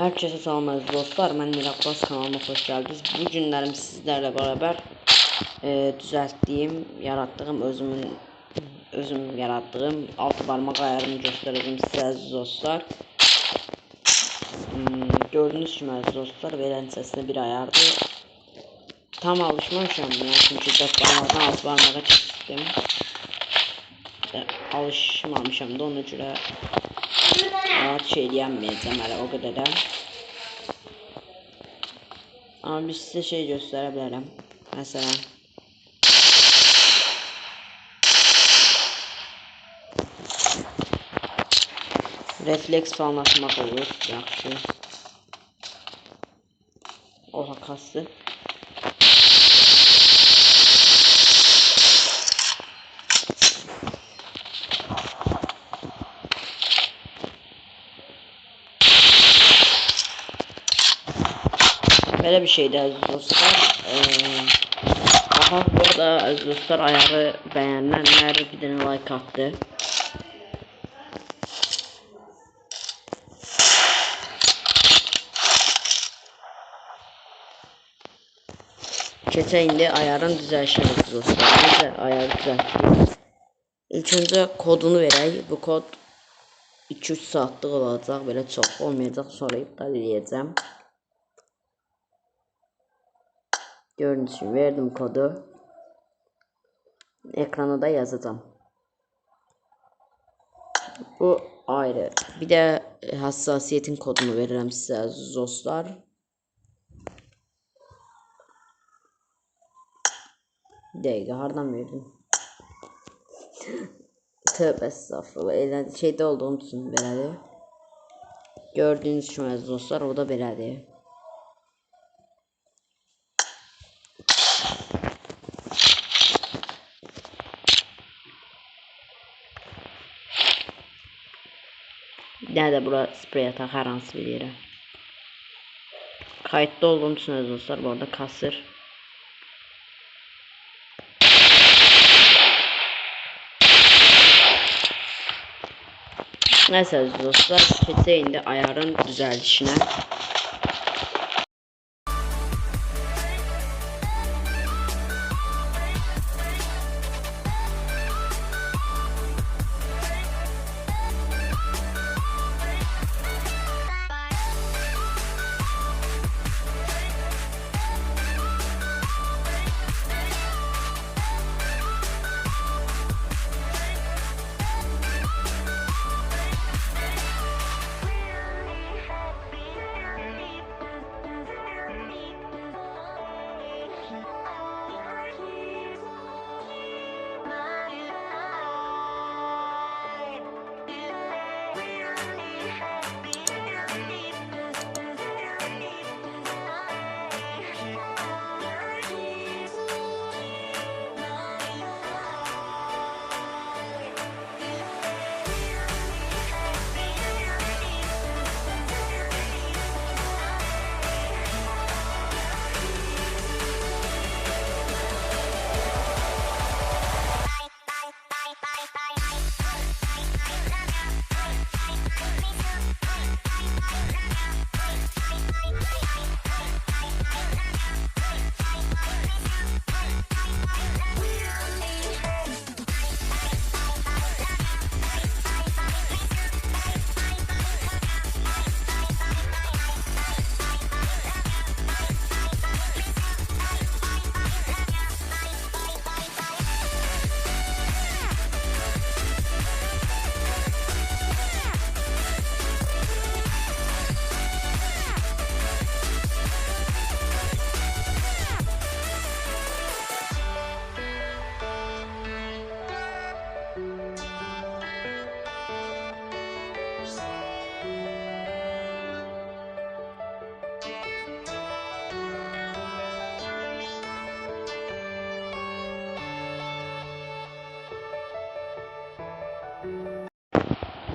Herkese əziz dostlar. Mən Mirabbas kanalıma xoş gəldiniz. Bu günlərim sizlərlə bərabər e, düzəltdiyim, yaratdığım özümün özüm yaratdığım altı barmaq ayarını göstərəcəm sizə əziz dostlar. Hmm, gördüyünüz kimi əziz dostlar, verən səsinə bir ayardır. Tam alışmamışam ya çünki 4 barmaqdan 6 barmağa keçdim. İşte, alışmamışam da ona görə rahat şey eləyəməyəcəm hələ o qədər də. Amma bir sizə şey göstərə bilərəm. Məsələn, refleks falan atmaq olur, yaxşı. Oha kastı. Böyle bir şeydi aziz dostlar. Ee, aha burada aziz dostlar ayarı beğenenler bir tane like attı. Keçə indi ayarın düzəlişini aziz dostlar. Necə ayarı düzəltdik? İlk kodunu verək. Bu kod 2-3 saatlıq olacaq. Belə çox olmayacaq. Sonra iptal edəcəm. Gördüğünüz gibi verdim kodu. Ekrana da yazacağım. Bu ayrı. Bir de hassasiyetin kodunu veririm size dostlar. Dakika hardan verdim? Tövbe estağfurullah. Eğlen şeyde olduğum için belədir. Gördüğünüz aziz dostlar o da belədir. Bir tane de bura sprey atar her hansı bir yere. Kayıtlı olduğum aziz dostlar bu arada kasır. Neyse dostlar keçə indi ayarın düzəlişinə. Bye.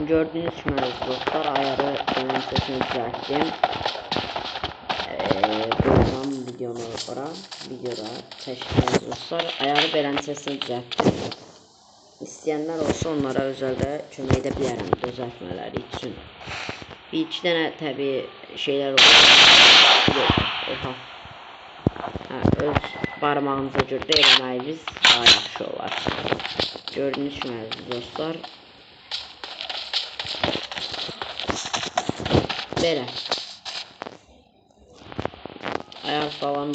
Gördüğünüz gibi dostlar ayarı benim sesini düzelttim. Ee, buradan videonu ora videoda teşekkür dostlar. Ayarı benim sesini düzelttim. İsteyenler olsa onlara özelde kömək edə bilərəm düzəltmələri üçün. Bir iki dənə təbii şeylər olur. Oha. Hə, öz barmağınıza görə də eləməyiniz daha yaxşı olar. Gördüyünüz kimi dostlar. Belə. Ayaq falan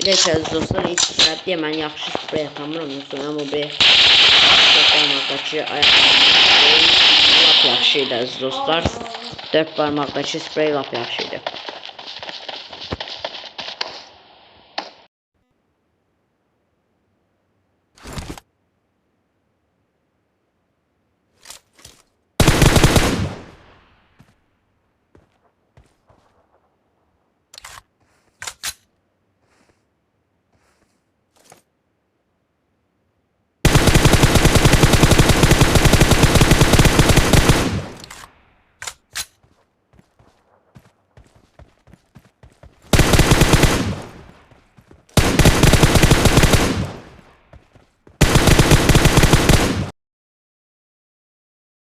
ki, əziz dostlar, ilk sürətdə mən yaxşı sprey atamıram. Sonra bu bir barmaqdakı ayaqlarım lap yaxşı idi əziz dostlar. Dörd barmaqdakı sprey lap yaxşı.